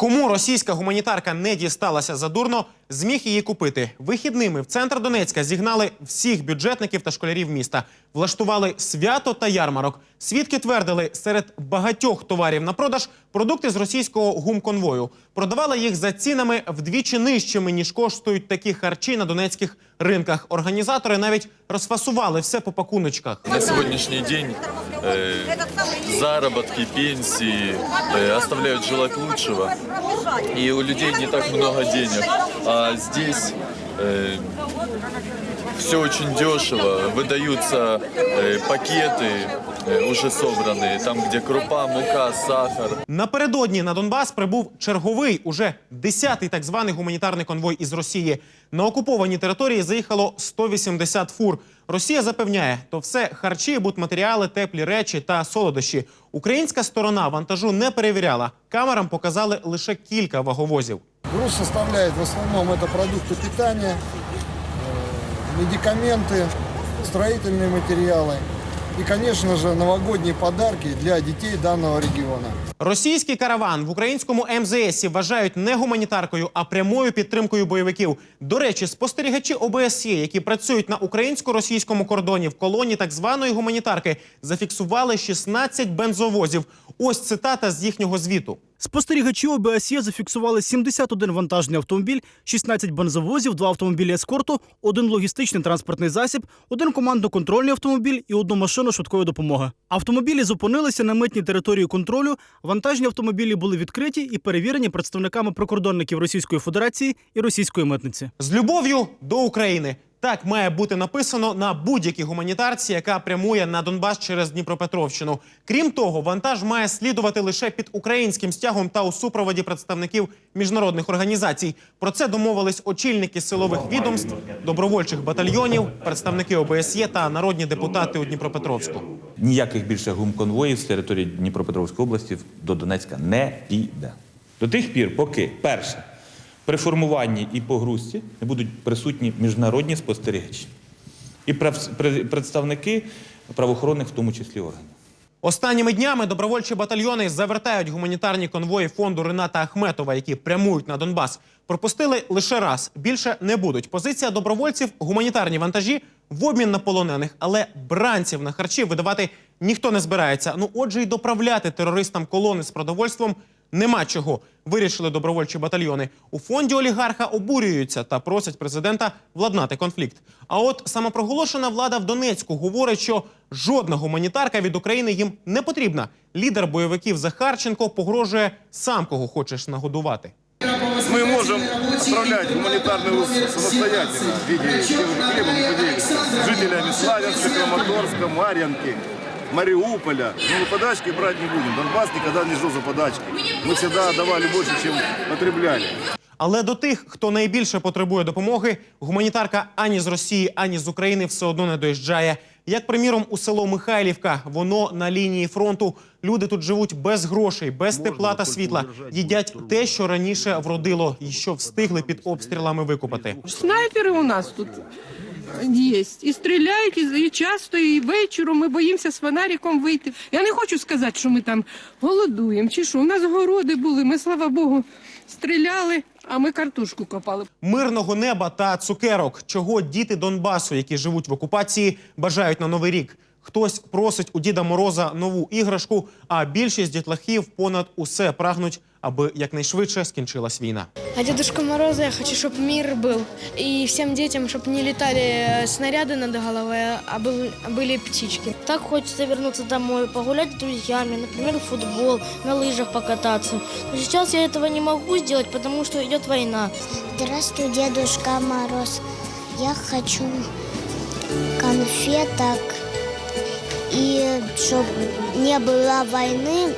Кому російська гуманітарка не дісталася задурно, зміг її купити. Вихідними в центр Донецька зігнали всіх бюджетників та школярів міста. Влаштували свято та ярмарок. Свідки твердили, серед багатьох товарів на продаж продукти з російського гумконвою. Продавали їх за цінами вдвічі нижчими, ніж коштують такі харчі на донецьких ринках. Організатори навіть розфасували все по пакуночках. На сегодняшний день э, заработки, пенсии э, оставляют желать лучшего. И у людей не так много денег. А здесь все очень дешево. Выдаются э, пакеты э, уже собранные, там, где крупа, мука, сахар. Напередодні на Донбас прибув черговий, уже десятий так званий гуманітарний конвой із Росії. На окуповані території заїхало 180 фур. Росія запевняє, то все харчі, будматеріали, теплі речі та солодощі. Українська сторона вантажу не перевіряла. Камерам показали лише кілька ваговозів. Груз составляет в основном это продукты питания, э, медикаменты, строительные материалы и, конечно же, новогодние подарки для детей данного региона. Російський караван в українському МЗСі вважають не гуманітаркою, а прямою підтримкою бойовиків. До речі, спостерігачі ОБСЄ, які працюють на українсько-російському кордоні в колоні так званої гуманітарки, зафіксували 16 бензовозів. Ось цитата з їхнього звіту. Спостерігачі ОБСЄ зафіксували 71 вантажний автомобіль, 16 бензовозів, 2 автомобілі ескорту, один логістичний транспортний засіб, один командно-контрольний автомобіль і одну машину швидкої допомоги. Автомобілі зупинилися на митній території контролю. Вантажні автомобілі були відкриті і перевірені представниками прикордонників Російської Федерації і російської митниці. З любов'ю до України. Так має бути написано на будь-якій гуманітарці, яка прямує на Донбас через Дніпропетровщину. Крім того, вантаж має слідувати лише під українським стягом та у супроводі представників міжнародних організацій. Про це домовились очільники силових відомств, добровольчих батальйонів, представники ОБСЄ та народні депутати у Дніпропетровську. Ніяких більше гумконвоїв з території Дніпропетровської області до Донецька не піде. До тих пір, поки перше при формуванні і погрузці будуть присутні міжнародні спостерігачі і представники правоохоронних, в тому числі органів. Останніми днями добровольчі батальйони завертають гуманітарні конвої фонду Рената Ахметова, які прямують на Донбас. Пропустили лише раз. Більше не будуть. Позиція добровольців гуманітарні вантажі в обмін на полонених, але бранців на харчі видавати ніхто не збирається. Ну отже, й доправляти терористам колони з продовольством нема чого. Вирішили добровольчі батальйони. У фонді олігарха обурюються та просять президента владнати конфлікт. А от самопроголошена влада в Донецьку говорить, що жодна гуманітарка від України їм не потрібна. Лідер бойовиків Захарченко погрожує сам кого хочеш нагодувати. Мы можем отправлять гуманитарный груз самостоятельно в виде тех же хлеба мы поделились с жителями Славянска, Краматорска, Марьянки, Мариуполя. Но мы подачки брать не будем. Донбасс никогда не жил за подачки. Мы всегда давали больше, чем потребляли. Але до тих, хто найбільше потребує допомоги, гуманітарка ані з Росії, ані з України все одно не доїжджає. Як, приміром, у село Михайлівка, воно на лінії фронту. Люди тут живуть без грошей, без тепла та світла. Їдять те, що раніше вродило, і що встигли під обстрілами викопати. Снайпери у нас тут є. І стріляють, і, і часто, і вечором ми боїмося з фонариком вийти. Я не хочу сказати, що ми там голодуємо чи що. У нас городи були, ми, слава Богу, стріляли, а ми картошку копали. Мирного неба та цукерок, чого діти Донбасу, які живуть в окупації, бажають на новий рік. Хтось просить у Діда Мороза нову іграшку, а більшість дітлахів понад усе прагнуть, аби якнайшвидше скінчилась війна. А Дедушка Мороза я хочу, чтобы мир был. И всем детям, чтобы не летали э, снаряды над головой, а был- были птички. Так хочется вернуться домой, погулять с друзьями, например, в футбол, на лыжах покататься. Но сейчас я этого не могу сделать, потому что идет война. Здравствуй, Дедушка Мороз. Я хочу конфеток и чтобы не было войны,